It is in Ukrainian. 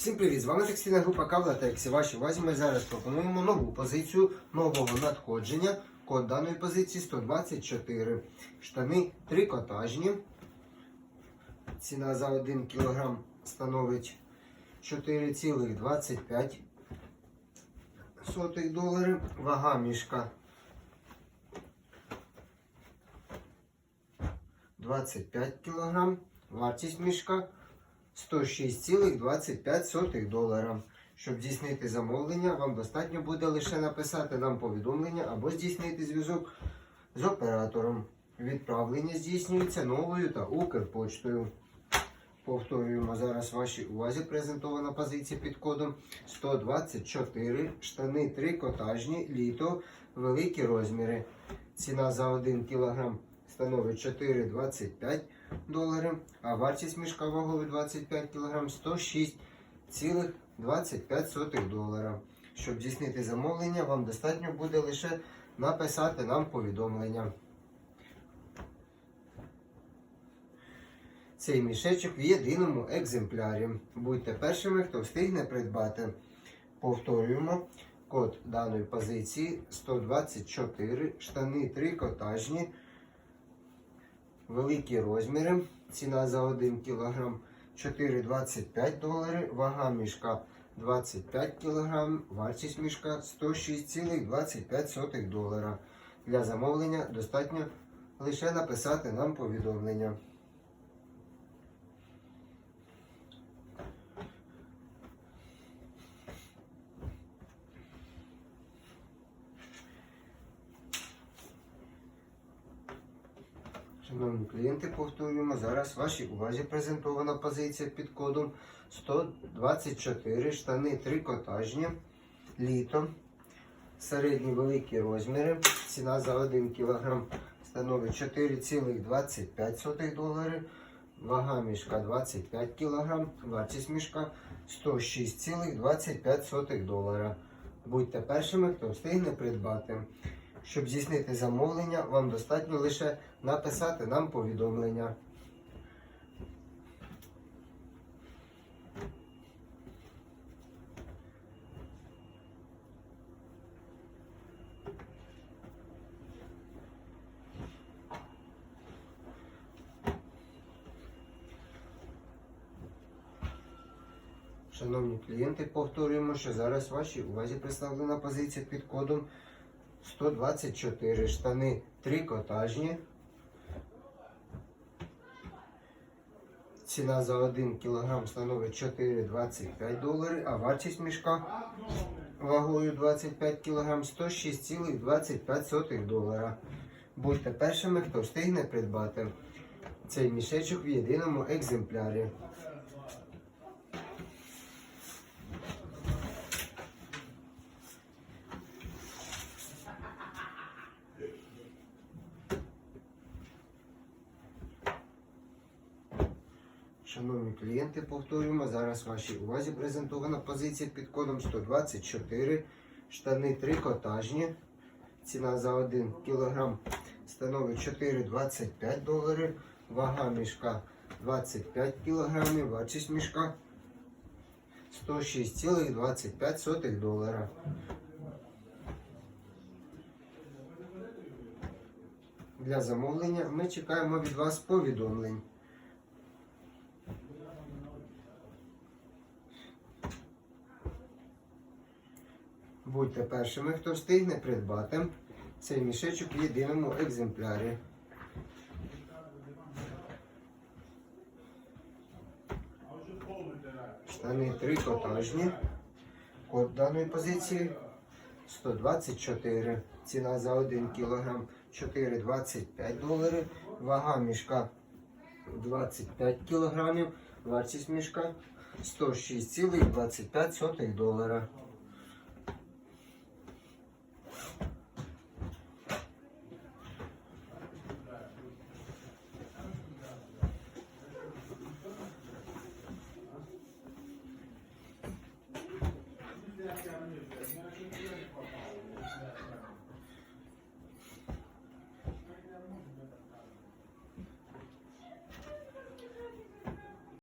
Всім привіт! З вами текстильна група Кавла Тексі. Вашій увазі ми зараз пропонуємо нову позицію нового надходження. Код даної позиції 124. Штани трикотажні. Ціна за 1 кг становить 4,25 сотих доларів. Вага мішка 25 кг. Вартість мішка 106,25 долара. Щоб здійснити замовлення, вам достатньо буде лише написати нам повідомлення або здійснити зв'язок з оператором. Відправлення здійснюється новою та Укрпочтою. Повторюємо зараз вашій увазі презентована позиція під кодом 124. Штани трикотажні, літо, великі розміри. Ціна за 1 кг становить 4,25 доларів, а вартість мішка ваговий 25 кг 106,25 долара. Щоб здійснити замовлення, вам достатньо буде лише написати нам повідомлення. Цей мішечок в єдиному екземплярі. Будьте першими, хто встигне придбати. Повторюємо. Код даної позиції 124, штани трикотажні, великі розміри. Ціна за 1 кг 4,25 долари, вага мішка 25 кг, вартість мішка 106,25 долара. Для замовлення достатньо лише написати нам повідомлення. Шановні клієнти, повторюємо, зараз вашій увазі презентована позиція під кодом 124 штани трикотажні, літо, середні великі розміри. Ціна за 1 кг становить 4,25 долари. Вага мішка 25 кг, вартість мішка 106,25 долара. Будьте першими, хто встигне придбати. Щоб здійснити замовлення, вам достатньо лише написати нам повідомлення. Шановні клієнти, повторюємо, що зараз вашій увазі представлена позиція під кодом 124 штани трикотажні. Ціна за 1 кг становить 4,25 долари, а вартість мішка вагою 25 кг 106,25 долара. Будьте першими, хто встигне придбати цей мішечок в єдиному екземплярі. Шановні клієнти, повторюємо, зараз вашій увазі презентована позиція під кодом 124. Штани трикотажні. Ціна за 1 кг становить 4,25 доларів. Вага мішка 25 кг, вартість мішка 106,25 долара. Для замовлення ми чекаємо від вас повідомлень. Будьте першими, хто встигне придбати цей мішечок в єдиному екземплярі. Штани трикотажні. Код даної позиції 124. Ціна за 1 кг 4,25 доларів. Вага мішка 25 кг. Вартість мішка 106,25 долара.